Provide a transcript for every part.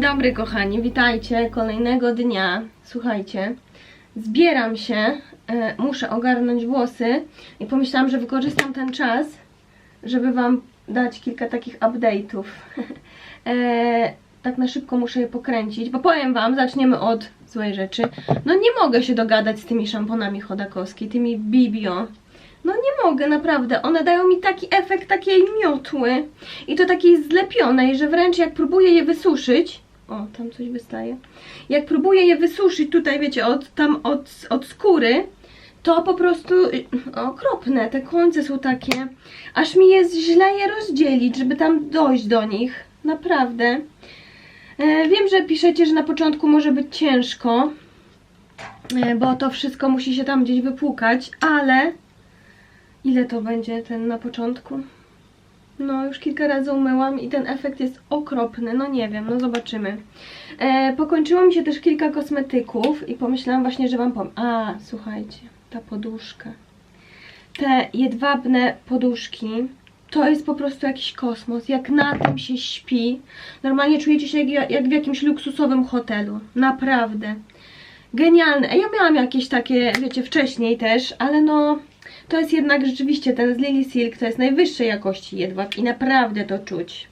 Dobry kochani, witajcie kolejnego dnia. Słuchajcie, zbieram się, e, muszę ogarnąć włosy i pomyślałam, że wykorzystam ten czas, żeby wam dać kilka takich update'ów. e, tak na szybko muszę je pokręcić, bo powiem wam, zaczniemy od złej rzeczy. No nie mogę się dogadać z tymi szamponami Chodakowskiej, tymi Bibio. No nie mogę, naprawdę. One dają mi taki efekt takiej miotły i to takiej zlepionej, że wręcz jak próbuję je wysuszyć, o, tam coś wystaje. Jak próbuję je wysuszyć tutaj, wiecie, od tam od, od skóry, to po prostu y, okropne. Te końce są takie, aż mi jest źle je rozdzielić, żeby tam dojść do nich. Naprawdę. E, wiem, że piszecie, że na początku może być ciężko, e, bo to wszystko musi się tam gdzieś wypłukać, ale ile to będzie ten na początku? No, już kilka razy umyłam i ten efekt jest okropny. No nie wiem, no zobaczymy. E, pokończyło mi się też kilka kosmetyków i pomyślałam właśnie, że wam powiem. A, słuchajcie, ta poduszka. Te jedwabne poduszki to jest po prostu jakiś kosmos. Jak na tym się śpi, normalnie czujecie się jak, jak w jakimś luksusowym hotelu. Naprawdę. Genialne. Ja miałam jakieś takie, wiecie, wcześniej też, ale no to jest jednak rzeczywiście ten z Lily Silk, to jest najwyższej jakości jedwab i naprawdę to czuć.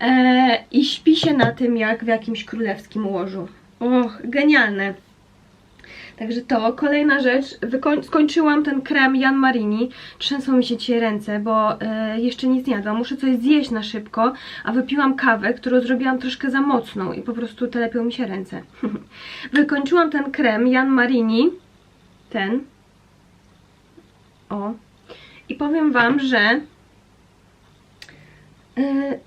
Eee, I śpi się na tym jak w jakimś królewskim łożu. Och, genialne. Także to, kolejna rzecz, skończyłam ten krem Jan Marini, trzęsą mi się dzisiaj ręce, bo e, jeszcze nic nie jadłam, muszę coś zjeść na szybko, a wypiłam kawę, którą zrobiłam troszkę za mocną i po prostu telepią mi się ręce. Wykończyłam ten krem Jan Marini, ten, o. I powiem Wam, że. Yy,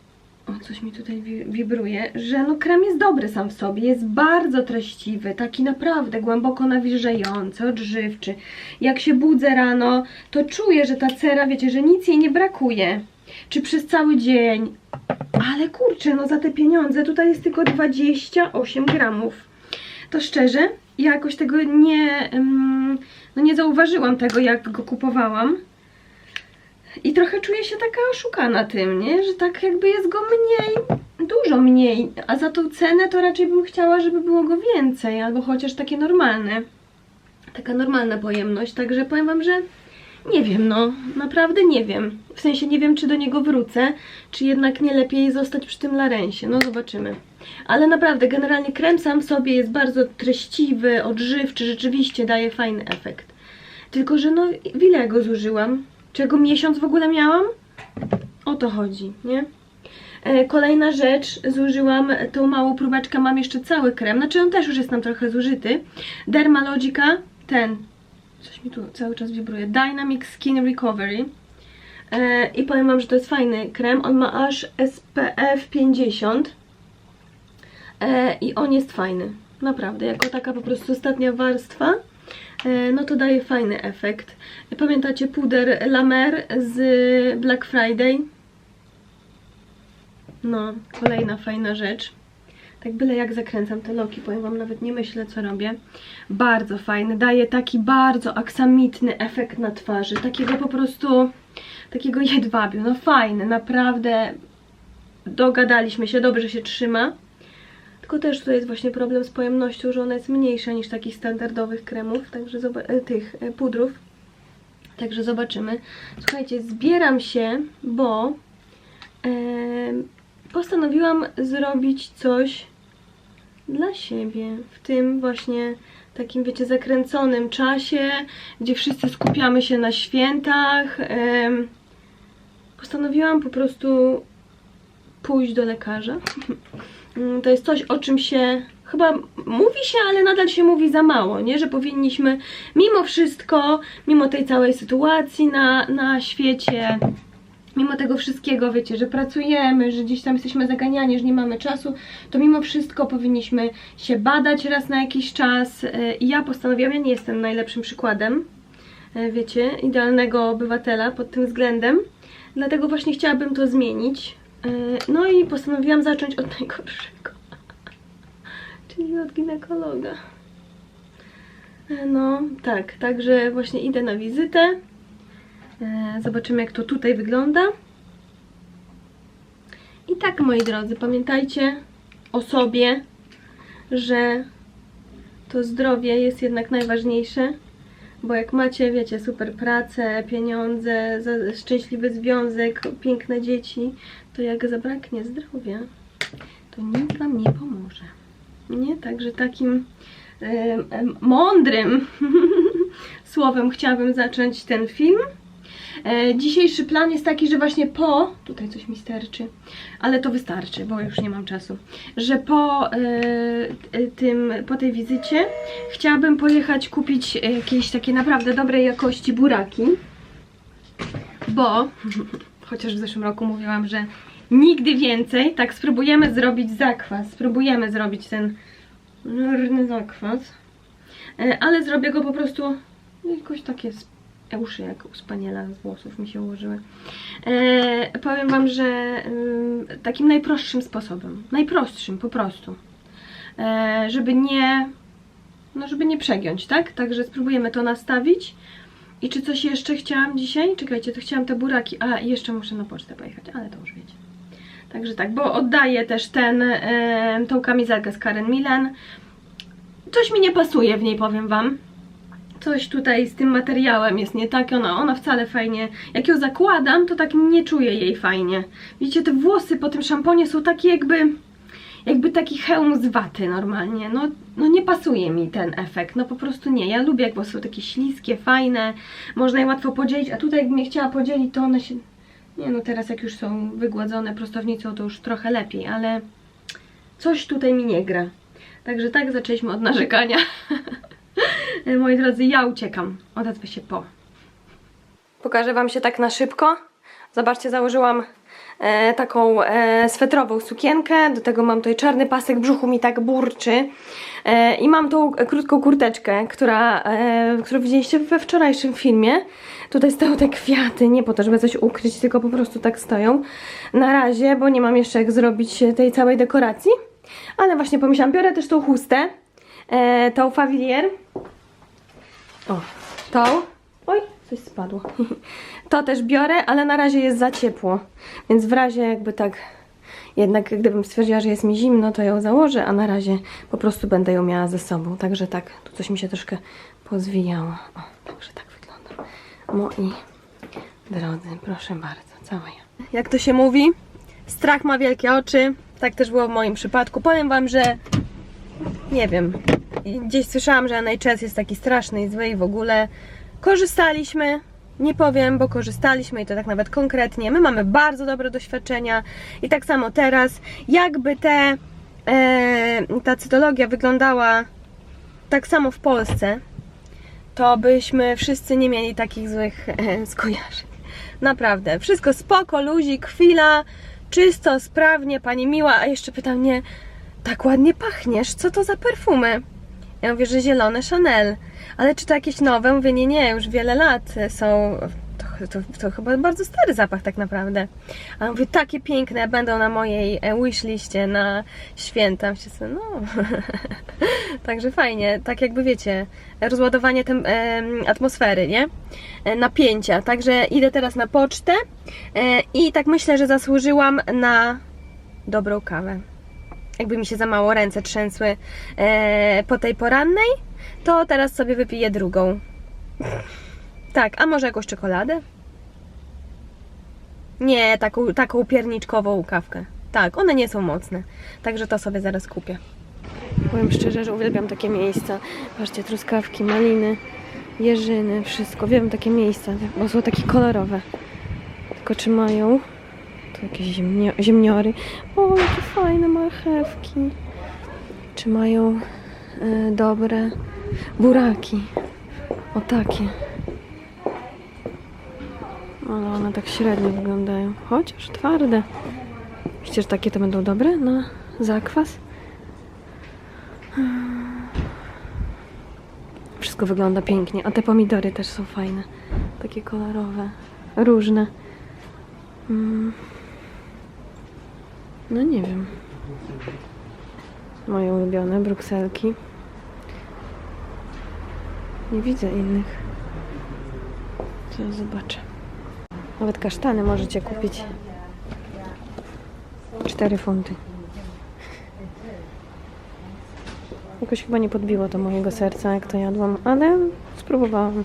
o, coś mi tutaj wi- wibruje, że no krem jest dobry sam w sobie, jest bardzo treściwy, taki naprawdę głęboko nawilżający, odżywczy. Jak się budzę rano, to czuję, że ta cera, wiecie, że nic jej nie brakuje. Czy przez cały dzień. Ale kurczę, no za te pieniądze tutaj jest tylko 28 gramów. To szczerze, ja jakoś tego nie, no nie zauważyłam tego, jak go kupowałam. I trochę czuję się taka oszukana tym, nie? Że tak jakby jest go mniej, dużo mniej. A za tą cenę to raczej bym chciała, żeby było go więcej, albo chociaż takie normalne. Taka normalna pojemność. Także powiem wam, że nie wiem, no. Naprawdę nie wiem. W sensie nie wiem, czy do niego wrócę, czy jednak nie lepiej zostać przy tym larensie. No zobaczymy. Ale naprawdę, generalnie krem sam w sobie jest bardzo treściwy, odżywczy, rzeczywiście daje fajny efekt. Tylko, że no, ile ja go zużyłam? Czego miesiąc w ogóle miałam? O to chodzi, nie? E, Kolejna rzecz, zużyłam tą małą próbeczkę, mam jeszcze cały krem, znaczy on też już jest tam trochę zużyty. Dermalogica, ten, coś mi tu cały czas wibruje, Dynamic Skin Recovery. E, I powiem wam, że to jest fajny krem, on ma aż SPF 50. E, I on jest fajny. Naprawdę, jako taka po prostu ostatnia warstwa, e, no to daje fajny efekt. Pamiętacie puder La Mer z Black Friday? No, kolejna fajna rzecz. Tak byle jak zakręcam te loki, powiem wam, nawet nie myślę co robię. Bardzo fajny, daje taki bardzo aksamitny efekt na twarzy. Takiego po prostu, takiego jedwabiu. No fajny, naprawdę dogadaliśmy się, dobrze się trzyma. Tylko też tutaj jest właśnie problem z pojemnością, że ona jest mniejsza niż takich standardowych kremów, także e, tych e, pudrów. Także zobaczymy. Słuchajcie, zbieram się, bo em, postanowiłam zrobić coś dla siebie w tym właśnie takim, wiecie, zakręconym czasie, gdzie wszyscy skupiamy się na świętach. Postanowiłam po prostu pójść do lekarza. Mm, To jest coś, o czym się chyba mówi się, ale nadal się mówi za mało, nie? Że powinniśmy mimo wszystko, mimo tej całej sytuacji na, na świecie, mimo tego wszystkiego, wiecie, że pracujemy, że gdzieś tam jesteśmy zaganiani, że nie mamy czasu, to mimo wszystko powinniśmy się badać raz na jakiś czas. E, I ja postanowiłam, ja nie jestem najlepszym przykładem, e, wiecie, idealnego obywatela pod tym względem, dlatego właśnie chciałabym to zmienić. E, No i postanowiłam zacząć od najgorszego, czyli od ginekologa. No, tak, także właśnie idę na wizytę. E, Zobaczymy, jak to tutaj wygląda. I tak, moi drodzy, pamiętajcie, o sobie, że to zdrowie jest jednak najważniejsze. Bo jak macie, wiecie, super pracę, pieniądze, szczęśliwy związek, piękne dzieci, to jak zabraknie zdrowia, to nikt wam nie pomoże. Nie? Także takim em, mądrym słowem chciałabym zacząć ten film. E, dzisiejszy plan jest taki, że właśnie po. Tutaj coś mi sterczy, ale to wystarczy, bo już nie mam czasu. Że po e, e, tym, po tej wizycie chciałabym pojechać kupić jakieś takie naprawdę dobrej jakości buraki. Bo chociaż w zeszłym roku mówiłam, że nigdy więcej, tak spróbujemy zrobić zakwas. Spróbujemy zrobić ten nurny zakwas. Ale zrobię go po prostu jakoś takie uszy jak u spaniela z włosów mi się ułożyły. E, powiem Wam, że ym, takim najprostszym sposobem, najprostszym po prostu, e, żeby nie, no żeby nie przegiąć, tak? Także spróbujemy to nastawić. I czy coś jeszcze chciałam dzisiaj? Czekajcie, to chciałam te buraki, a jeszcze muszę na pocztę pojechać, ale to już wiecie. Także tak, bo oddaję też ten, e, tą kamizelkę z Karen Milan. Coś mi nie pasuje w niej, powiem Wam coś tutaj z tym materiałem jest nie tak, ona, ona wcale fajnie, jak ją zakładam, to tak nie czuję jej fajnie. Widzicie, te włosy po tym szamponie są takie jakby, jakby taki hełm z waty normalnie, no, no nie pasuje mi ten efekt, no po prostu nie, ja lubię jak włosy są takie śliskie, fajne, można je łatwo podzielić, a tutaj jakbym je chciała podzielić, to one się, nie no teraz jak już są wygładzone prostownicą, to już trochę lepiej, ale coś tutaj mi nie gra. Także tak zaczęliśmy od narzekania. Moi drodzy, ja uciekam. Odezwę się po. Pokażę Wam się tak na szybko. Zobaczcie, założyłam e, taką e, swetrową sukienkę. Do tego mam tutaj czarny pasek, brzuchu mi tak burczy. E, I mam tą e, krótką kurteczkę, która, e, którą widzieliście we wczorajszym filmie. Tutaj stoją te kwiaty, nie po to, żeby coś ukryć, tylko po prostu tak stoją. Na razie, bo nie mam jeszcze jak zrobić tej całej dekoracji. Ale właśnie pomyślałam, biorę też tą chustę, e, tą Favilier. O, tą. Oj, coś spadło. To też biorę, ale na razie jest za ciepło. Więc w razie jakby tak, jednak gdybym stwierdziła, że jest mi zimno, to ją założę, a na razie po prostu będę ją miała ze sobą. Także tak, tu coś mi się troszkę pozwijało. O, także tak wygląda. Moi drodzy, proszę bardzo, cała ja. Jak to się mówi? Strach ma wielkie oczy. Tak też było w moim przypadku. Powiem Wam, że nie wiem. Gdzieś słyszałam, że NHS jest taki straszny i zły i w ogóle. Korzystaliśmy, nie powiem, bo korzystaliśmy i to tak nawet konkretnie. My mamy bardzo dobre doświadczenia i tak samo teraz, jakby te, e, ta cytologia wyglądała tak samo w Polsce, to byśmy wszyscy nie mieli takich złych e, skojarzeń. Naprawdę, wszystko spoko, luzik, chwila, czysto, sprawnie, pani miła, a jeszcze pytam mnie, tak ładnie pachniesz, co to za perfumy? Ja mówię, że zielone Chanel. Ale czy to jakieś nowe? Mówię, nie, nie, już wiele lat są. To, to, to chyba bardzo stary zapach tak naprawdę. A mówię, takie piękne będą na mojej e, wishliście na święta. Myślę sobie, no. Także fajnie, tak jakby wiecie, rozładowanie em, atmosfery, nie? E, Napięcia. Także idę teraz na pocztę e, i tak myślę, że zasłużyłam na dobrą kawę jakby mi się za mało ręce trzęsły e, po tej porannej, to teraz sobie wypiję drugą. Tak, a może jakąś czekoladę? Nie, taką, taką pierniczkową kawkę. Tak, one nie są mocne, także to sobie zaraz kupię. Powiem szczerze, że uwielbiam takie miejsca. Patrzcie, truskawki, maliny, jeżyny, wszystko. Wiem takie miejsca, bo są takie kolorowe. Tylko czy mają jakieś ziemnio, ziemniory. O, jakie fajne marchewki. Czy mają e, dobre buraki? O takie. Ale one tak średnio wyglądają. Chociaż twarde. Myślicie, że takie to będą dobre na zakwas? Wszystko wygląda pięknie. A te pomidory też są fajne. Takie kolorowe. Różne. Mm. No nie wiem. Moje ulubione brukselki. Nie widzę innych. Zaraz zobaczę. Nawet kasztany możecie kupić. 4 funty. Jakoś chyba nie podbiło to mojego serca, jak to jadłam, ale spróbowałam.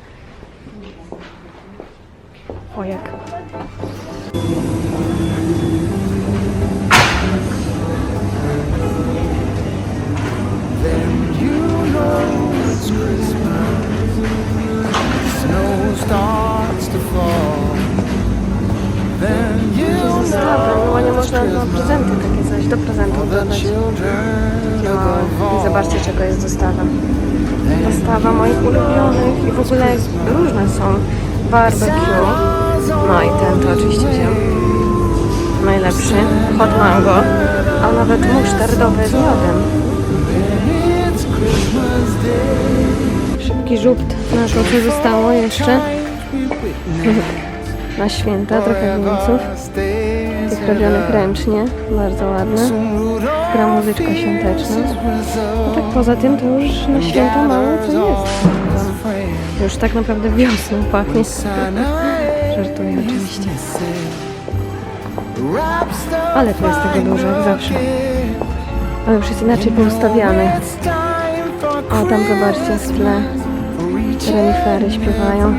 O jak. Są. Barbecue. No i ten to oczywiście wziął. Najlepszy. Hot mango. A nawet musztardowy z miodem. Szybki żubt na co zostało jeszcze na święta, trochę. Stays Tych robionych ręcznie, bardzo ładne. Gra muzyczka świąteczna. A tak poza tym to już na święta mało co jest. Już tak naprawdę wiosną pachnie. Żartuję oczywiście. Ale tu jest tego dużo, jak zawsze. Ale już jest inaczej poustawiany. O, tam zobaczcie, w tle renifery śpiewają.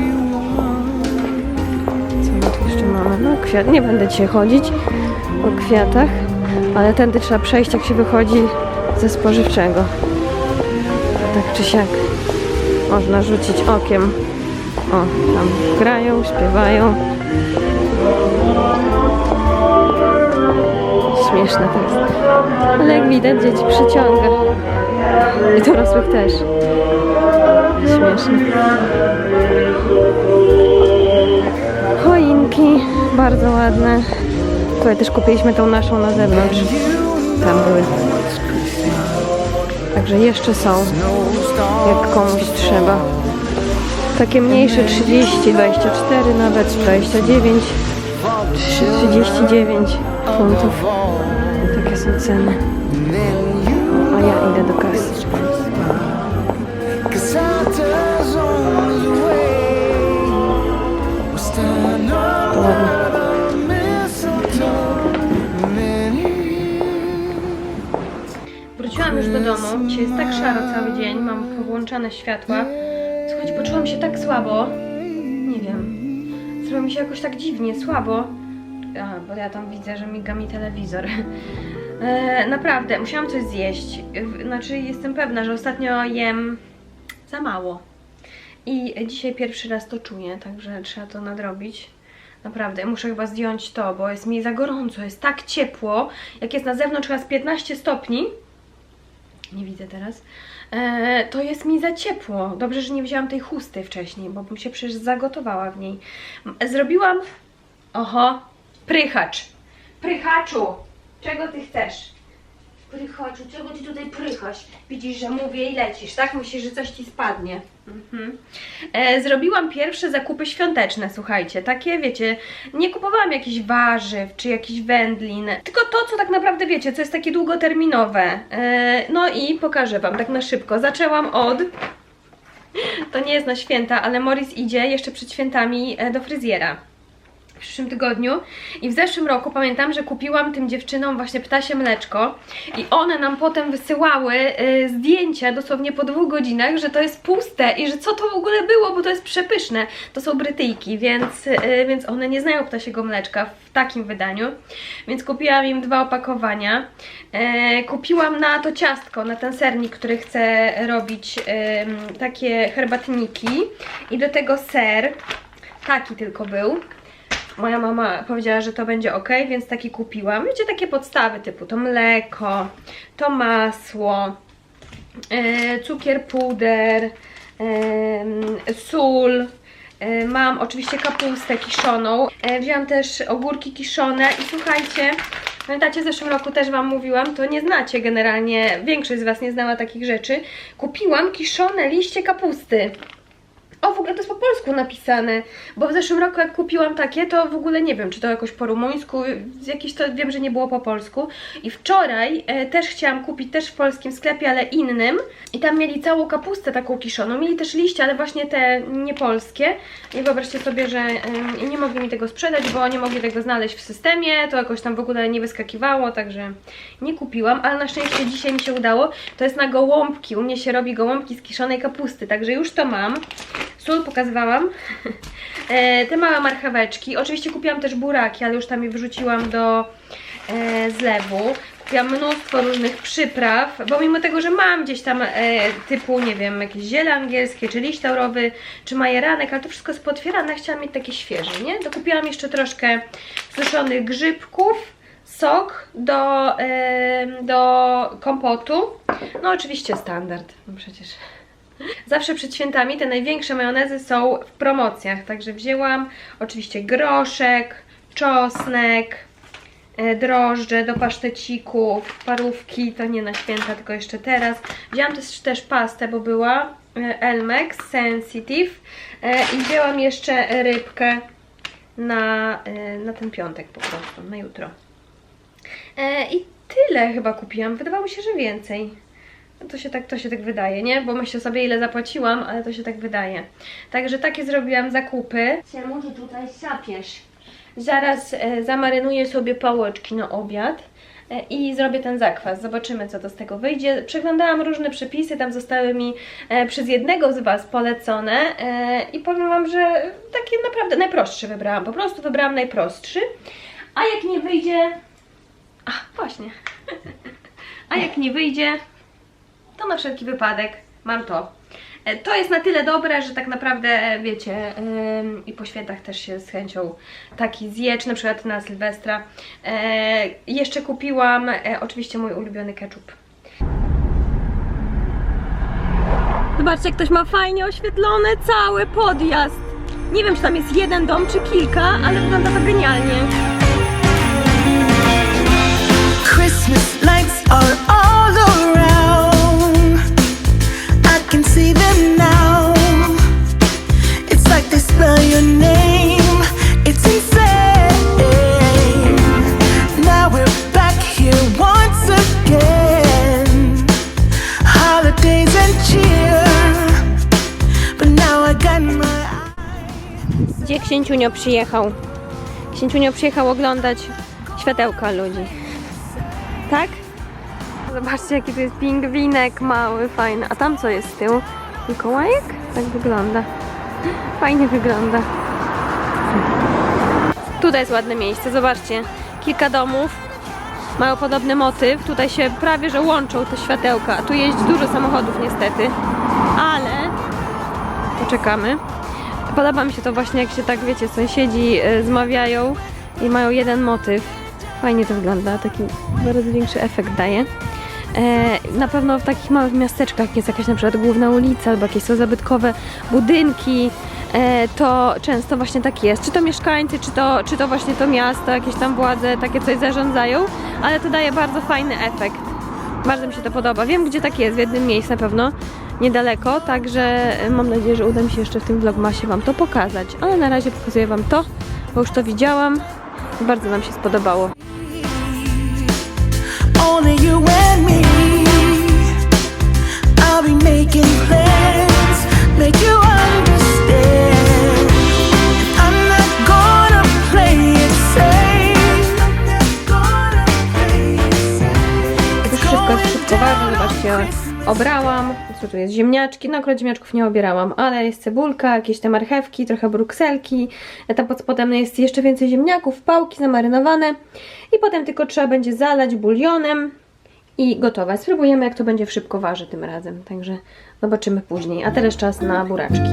Co my tu jeszcze mamy? No kwiat. Nie będę dzisiaj chodzić po kwiatach, ale tędy trzeba przejść, jak się wychodzi ze spożywczego. Tak czy siak można rzucić okiem. O, tam grają, śpiewają. Śmieszne to jest. Ale jak widać, dzieci przyciąga. I dorosłych też. Śmieszne. Choinki, bardzo ładne. Tutaj też kupiliśmy tą naszą na zewnątrz. Tam były. Także jeszcze są, jak komuś trzeba. Takie mniejsze 30, 24 nawet, 29, 39 funtów. Takie są ceny. A ja idę do kasy. Do domu. Dzisiaj jest tak szaro cały dzień. Mam powłączane światła. Słuchajcie, poczułam się tak słabo. Nie wiem. Zrobiło mi się jakoś tak dziwnie, słabo. A, bo ja tam widzę, że miga mi telewizor. E, naprawdę, musiałam coś zjeść. Znaczy, jestem pewna, że ostatnio jem za mało. I dzisiaj pierwszy raz to czuję, także trzeba to nadrobić. Naprawdę, muszę chyba zdjąć to, bo jest mi za gorąco, jest tak ciepło. Jak jest na zewnątrz chyba z 15 stopni, nie widzę teraz, e, to jest mi za ciepło. Dobrze, że nie wzięłam tej chusty wcześniej, bo bym się przecież zagotowała w niej. Zrobiłam, oho, prychacz. Prychaczu, czego ty chcesz? Prychaczu, czego ty tutaj prychasz? Widzisz, że mówię i lecisz, tak? Myślisz, że coś ci spadnie. Mhm. E, zrobiłam pierwsze zakupy świąteczne, słuchajcie. Takie, wiecie, nie kupowałam jakichś warzyw czy jakichś wędlin, tylko to, co tak naprawdę wiecie, co jest takie długoterminowe. E, no i pokażę Wam tak na szybko. Zaczęłam od. To nie jest na święta, ale Morris idzie jeszcze przed świętami e, do fryzjera w przyszłym tygodniu i w zeszłym roku pamiętam, że kupiłam tym dziewczynom właśnie ptasie mleczko i one nam potem wysyłały y, zdjęcia dosłownie po dwóch godzinach, że to jest puste i że co to w ogóle było, bo to jest przepyszne. To są Brytyjki, więc, y, więc one nie znają ptasiego mleczka w takim wydaniu, więc kupiłam im dwa opakowania. E, kupiłam na to ciastko, na ten sernik, który chcę robić takie herbatniki i do tego ser, taki tylko był. Moja mama powiedziała, że to będzie ok, więc taki kupiłam. Wiecie, takie podstawy typu to mleko, to masło, e, cukier, puder, e, sól. E, Mam oczywiście kapustę kiszoną. Wziąłam też ogórki kiszone i słuchajcie, pamiętacie w zeszłym roku też Wam mówiłam, to nie znacie generalnie, większość z Was nie znała takich rzeczy. Kupiłam kiszone liście kapusty. O, w ogóle to jest po polsku napisane, bo w zeszłym roku jak kupiłam takie, to w ogóle nie wiem, czy to jakoś po rumuńsku, z jakiś to wiem, że nie było po polsku. I wczoraj e, też chciałam kupić, też w polskim sklepie, ale innym. I tam mieli całą kapustę taką kiszoną, mieli też liście, ale właśnie te niepolskie. I wyobraźcie sobie, że em, nie mogli mi tego sprzedać, bo nie mogli tego znaleźć w systemie, to jakoś tam w ogóle nie wyskakiwało, także nie kupiłam, ale na szczęście dzisiaj mi się udało. To jest na gołąbki, u mnie się robi gołąbki z kiszonej kapusty, także już to mam. Sól pokazywałam. E, Te małe marcheweczki. Oczywiście kupiłam też buraki, ale już tam je wyrzuciłam do e, zlewu. Kupiłam mnóstwo różnych przypraw, bo mimo tego, że mam gdzieś tam e, typu, nie wiem, jakieś ziele angielskie, czy liść laurowy, czy majeranek, ale to wszystko jest potwierane, chciałam mieć takie świeże, nie? Dokupiłam jeszcze troszkę suszonych grzybków, sok do, do kompotu. No oczywiście standard, no przecież... Zawsze przed świętami te największe majonezy są w promocjach, także wzięłam oczywiście groszek, czosnek, e, drożdże do pasztecików, parówki, to nie na święta, tylko jeszcze teraz. Wzięłam też, też pastę, bo była e, Elmex Sensitive e, i wzięłam jeszcze rybkę na, na ten piątek po prostu, na jutro. I tyle chyba kupiłam, wydawało mi się, że więcej. To się, tak, to się tak wydaje, nie? Bo myślę sobie ile zapłaciłam, ale to się tak wydaje. Także takie zrobiłam zakupy. Czemu ty tutaj sapiesz? Zaraz e, zamarynuję sobie pałeczki na obiad e, i zrobię ten zakwas. Zobaczymy co to z tego wyjdzie. Przeglądałam różne przepisy, tam zostały mi e, przez jednego z Was polecone e, i powiem Wam, że takie naprawdę najprostszy wybrałam. Po prostu wybrałam najprostszy. A jak nie wyjdzie... A, właśnie. A jak nie wyjdzie, to na wszelki wypadek mam to. E, To jest na tyle dobre, że tak naprawdę, e, wiecie, ym, i po świętach też się z chęcią taki zje, czy na przykład na Sylwestra. E, jeszcze kupiłam e, oczywiście mój ulubiony ketchup. Zobaczcie, ktoś ma fajnie oświetlony cały podjazd. Nie wiem, czy tam jest jeden dom, czy kilka, ale wygląda to genialnie. Christmas lights are all around. Can see them now. It's like they spell your name. It's insane. Now we're back here once again. Holidays and cheer. But now I got my eyes. Gdzie księciunio przyjechał? Księciunio przyjechał oglądać światełka ludzi. Tak? Zobaczcie jaki to jest pingwinek mały, fajny. A tam co jest z tyłu? Mikołajek? Tak wygląda. Fajnie wygląda. Tutaj jest ładne miejsce, zobaczcie. Kilka domów mają podobny motyw. Tutaj się prawie że łączą te światełka. Tu jeździ dużo samochodów niestety. Ale poczekamy. Podoba mi się to właśnie, jak się tak, wiecie, sąsiedzi e, zmawiają i mają jeden motyw. Fajnie to wygląda, taki bardzo większy efekt daje. E, na pewno w takich małych miasteczkach jest jakaś na przykład główna ulica albo jakieś są zabytkowe budynki, e, to często właśnie tak jest. Czy to mieszkańcy, czy to, czy to właśnie to miasto, jakieś tam władze takie coś zarządzają, ale to daje bardzo fajny efekt. Bardzo mi się to podoba. Wiem, gdzie tak jest, w jednym miejscu na pewno, niedaleko, także mam nadzieję, że uda mi się jeszcze w tym vlogmasie Wam to pokazać. Ale na razie pokazuję Wam to, bo już to widziałam i bardzo nam się spodobało. I'll be making plans, make you understand. I'm not gonna play it safe. I'm not gonna play it safe. Już wszystko jest szybko zobaczcie, obrałam, co tu jest, ziemniaczki, no akurat ziemniaczków nie obierałam, ale jest cebulka, jakieś te marchewki, trochę brukselki, tam pod spodem jest jeszcze więcej ziemniaków, pałki zamarynowane i potem tylko trzeba będzie zalać bulionem i gotowe. Spróbujemy jak to będzie w szybko waży tym razem, także zobaczymy później, a teraz czas na buraczki.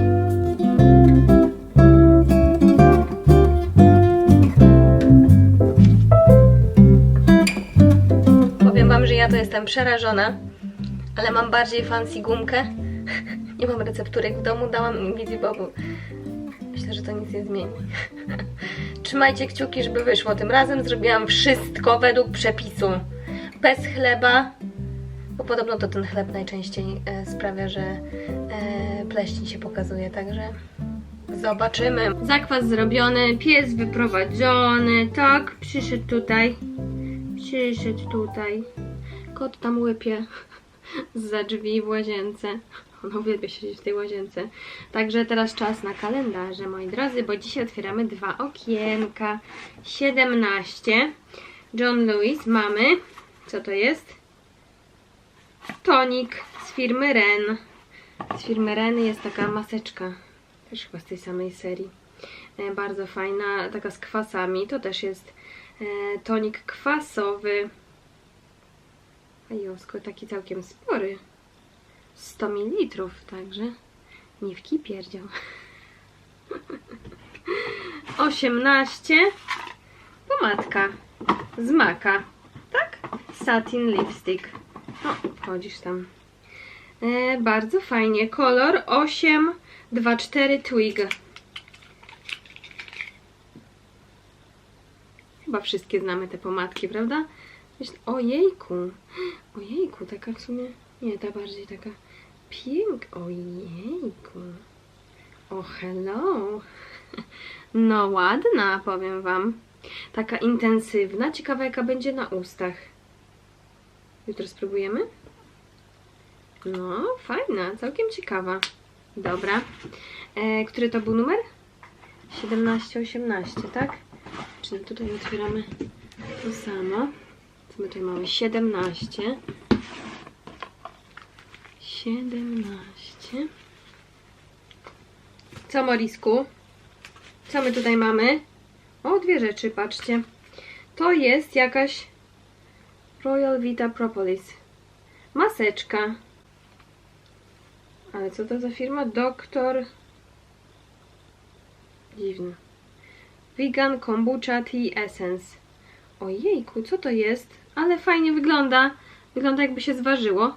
Powiem Wam, że ja to jestem przerażona, ale mam bardziej fancy gumkę. Nie mam recepturek w domu, dałam im Bobu. Myślę, że to nic nie zmieni. Trzymajcie kciuki, żeby wyszło. Tym razem zrobiłam wszystko według przepisu. Bez chleba, Bo podobno to ten chleb najczęściej e, sprawia, że e, pleśń się pokazuje, także zobaczymy. Zakwas zrobiony, pies wyprowadzony, tak, przyszedł tutaj. Przyszedł tutaj. Kot tam łypie za drzwi w łazience. On uwielbia siedzieć w tej łazience. Także teraz czas na kalendarze, moi drodzy, bo dzisiaj otwieramy dwa okienka. 17. John Lewis mamy. Co to jest? Tonik z firmy Ren. Z firmy Ren jest taka maseczka. Też chyba z tej samej serii. E, bardzo fajna, taka z kwasami. To też jest e, tonik kwasowy. A Josko taki całkiem spory. 100 ml, także nie w pierdział. 18. Pomadka z maka, tak? Satin lipstick. O, wchodzisz tam. E, bardzo fajnie. Kolor 824 Twig. Chyba wszystkie znamy te pomadki, prawda? Myślę, ojejku. Ojejku, taka w sumie. Nie, ta bardziej taka piękna. Ojejku. O, hello. No, ładna, powiem Wam. Taka intensywna. Ciekawa, jaka będzie na ustach. Jutro spróbujemy? No, fajna, całkiem ciekawa. Dobra. E, który to był numer? 17-18, tak? Czyli tutaj otwieramy to samo. Co my tutaj mamy? 17. 17. Co, Morisku? Co my tutaj mamy? O, dwie rzeczy, patrzcie. To jest jakaś Royal Vita Propolis. Maseczka. Ale co to za firma? Doktor... Dziwne. Vegan Kombucha Tea Essence. Ojejku, co to jest? Ale fajnie wygląda. Wygląda jakby się zważyło.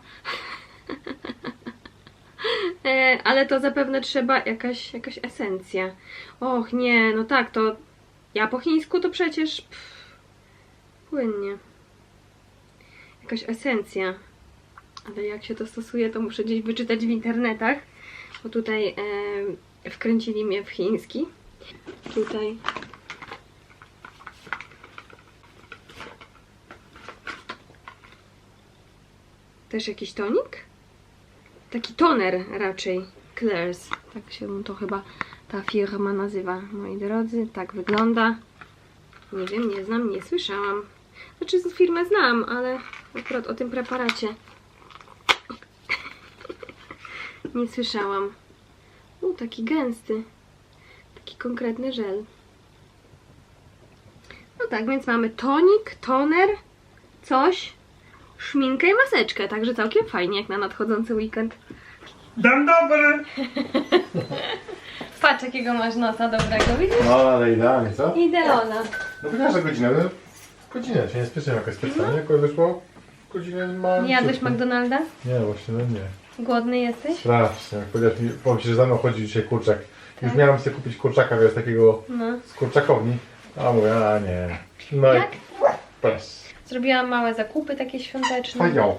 e, ale to zapewne trzeba jakaś, jakaś esencja. Och nie, no tak, to ja po chińsku to przecież pff, płynnie. Jakaś esencja. Ale jak się to stosuje, to muszę gdzieś wyczytać w internetach. Bo tutaj e, wkręcili mnie w chiński. Tutaj też jakiś tonik? Taki toner raczej. Claire's. Tak się to chyba ta firma nazywa, moi drodzy. Tak wygląda. Nie wiem, nie znam, nie słyszałam. Znaczy z firmę znam, ale akurat o tym preparacie nie słyszałam. U, taki gęsty. Taki konkretny żel. No tak, więc mamy tonik, toner, coś, szminkę i maseczkę. Także całkiem fajnie jak na nadchodzący weekend. Dzień dobry! Patrz jakiego masz nosa dobrego, widzisz? No ale idealnie, co? Ideona. No wygląda, że godzinę. No, godzinę się nie spieszyłem jakoś specjalnie. Jakoś wyszło godzinę ma. Nie jadłeś McDonalda? Nie, właśnie, no nie. Głodny jesteś? Strasznie. Jak powiedziałeś mi, powiem ci, że za mną chodzi dzisiaj kurczak. Już Tak. miałem sobie kupić kurczaka, wiesz, takiego No. z kurczakowni. A mówię, a nie. No Jak? i bez. Zrobiłam małe zakupy takie świąteczne. Fajną.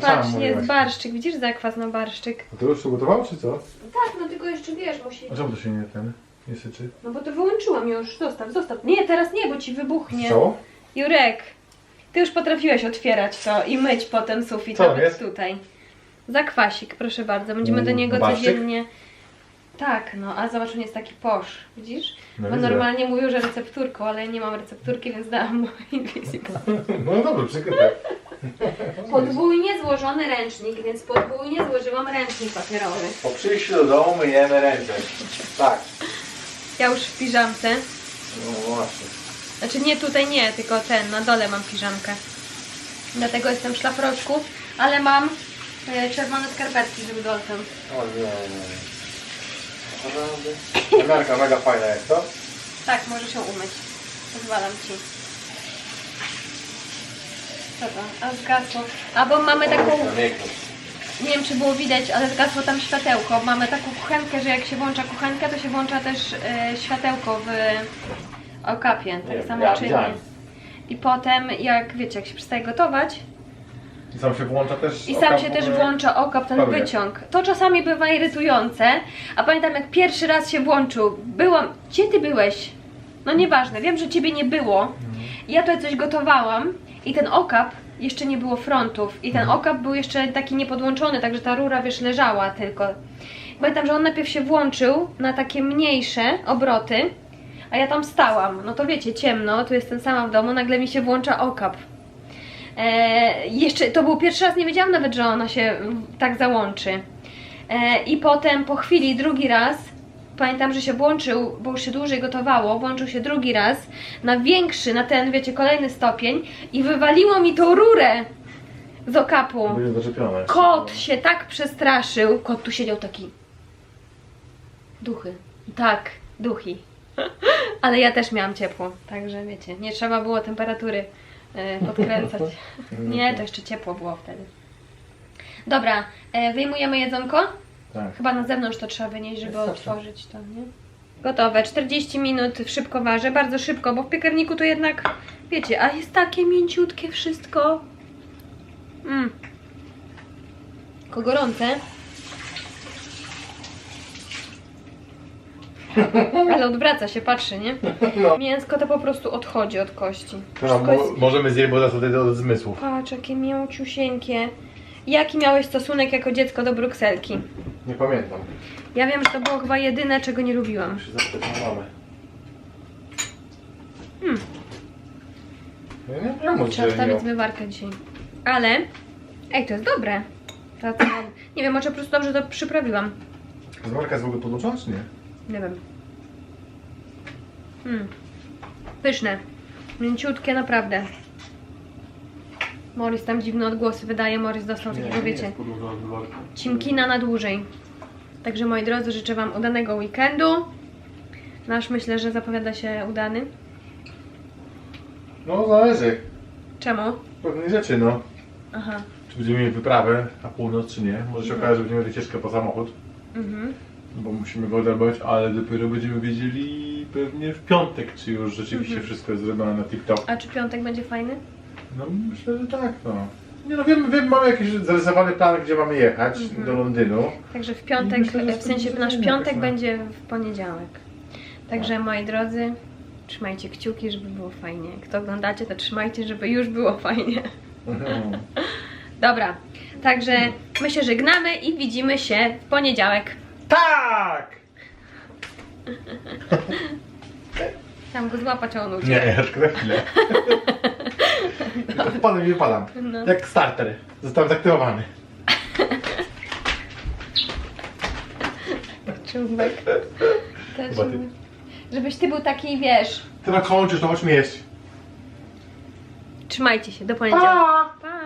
Patrz, jest barszczyk. Widzisz zakwas na barszczyk? A to już ugotował, czy co? Tak, no tylko jeszcze wiesz, musi... A czemu to się nie ten, nie syczy? No bo to wyłączyłam już. Zostaw, zostaw. Nie, teraz nie, bo ci wybuchnie. Co? Jurek, ty już potrafiłeś otwierać to i myć potem sufit, Co nawet jest? tutaj. Zakwasik, proszę bardzo. Będziemy do Mm, niego barszczyk? codziennie... Tak, no, a zobacz, on jest taki posz, widzisz? No Bo widzę. normalnie mówił, że recepturką, ale ja nie mam recepturki, więc dałam mu invisible. No dobrze, przykryte. Podwójnie złożony ręcznik, więc podwójnie złożyłam ręcznik papierowy. Po przyjściu do domu myjemy ręce. Tak. Ja już w piżamce. No właśnie. Znaczy nie tutaj nie, tylko ten, na dole mam piżamkę. Dlatego jestem w szlafroczku, ale mam e, czerwone skarpetki z Rudolfem. O nie. Naprawdę? Kamerka mega fajna jest, to? Tak, możesz ją umyć. Pozwalam ci. To? A zgasło. A bo mamy taką, nie wiem czy było widać, ale zgasło tam światełko. Mamy taką kuchenkę, że jak się włącza kuchenkę, to się włącza też e, światełko w okapie. Tak samo ja czynnie. widziałem. I potem, jak wiecie, jak się przestaje gotować, I sam się włącza też. I sam się też włącza okap, ten Paruje. wyciąg. To czasami bywa irytujące, a pamiętam jak pierwszy raz się włączył, byłam, gdzie ty byłeś? No nieważne, wiem, że ciebie nie było. Ja tutaj coś gotowałam i ten okap, jeszcze nie było frontów i ten Mhm. okap był jeszcze taki niepodłączony, także ta rura, wiesz, leżała tylko. Pamiętam, że on najpierw się włączył na takie mniejsze obroty, a ja tam stałam. No to wiecie, ciemno, tu jestem sama w domu, nagle mi się włącza okap. E, jeszcze to był pierwszy raz, nie wiedziałam nawet, że ona się tak załączy. E, I potem po chwili drugi raz, pamiętam, że się włączył, bo już się dłużej gotowało, włączył się drugi raz na większy, na ten, wiecie, kolejny stopień i wywaliło mi tą rurę z okapu. Były zaczepione. Kot się tak przestraszył. Kot tu siedział taki. Duchy. Tak, duchy. Ale ja też miałam ciepło, także wiecie, nie trzeba było temperatury podkręcać. Nie, to jeszcze ciepło było wtedy. Dobra, e, wyjmujemy jedzonko. Tak. Chyba na zewnątrz to trzeba wynieść, żeby otworzyć to, nie? Gotowe, 40 minut szybko waży, bardzo szybko, bo w piekarniku to jednak, wiecie, a jest takie mięciutkie wszystko. Mm. Tylko gorące. Ale odwraca się, patrzy, nie? No. Mięsko to po prostu odchodzi od kości. No, mo- jest... możemy zjeść, bo zasadę do zmysłów. Patrz, jakie mięciusieńkie. Jaki miałeś stosunek jako dziecko do brukselki? Nie pamiętam. Ja wiem, że to było chyba jedyne, czego nie lubiłam. Muszę zapytać mamę. Hmm. Ja nie wiem, Trzeba wstawić zmywarkę dzisiaj. Ale, ej, to jest dobre. To, to, nie wiem, może po prostu dobrze to przyprawiłam. Zmarka jest w ogóle podłączona, czy nie? Nie wiem. Hmm. Pyszne. Mięciutkie, naprawdę. Morris tam dziwne odgłosy wydaje. Morris dostał takiego, wiecie, cimkina na dłużej. Także moi drodzy, życzę Wam udanego weekendu. Nasz myślę, że zapowiada się udany. No zależy. Czemu? Pewnych rzeczy, no. Aha. Czy będziemy mieli wyprawę na północ, czy nie. Może się okaże, że będziemy mieli wycieczkę po samochód. Mhm. Bo musimy go odebrać, ale dopiero będziemy wiedzieli pewnie w piątek, czy już rzeczywiście Mhm. wszystko jest zrobione na TikTok. A czy piątek będzie fajny? No myślę, że tak, no. Nie no, wiem, wiem mamy jakiś zarysowany plan, gdzie mamy jechać, Mhm. do Londynu. Także w piątek, Myślę, w sensie nasz piątek no. będzie w poniedziałek. Także moi drodzy, trzymajcie kciuki, żeby było fajnie. Kto oglądacie, to trzymajcie, żeby już było fajnie. Mhm. Dobra, także my się żegnamy i widzimy się w poniedziałek. Tak! Tam go złapać, a on uciekł. Nie, ja tylko na chwilę. Tylko wpadam i wypadam. No. Jak starter. Zostałem zaktywowany. Czubek. Też, Chyba ty. żebyś ty był taki, wiesz, Ty na kończysz, to chodźmy jeść. trzymajcie się, do poniedziałku. Pa!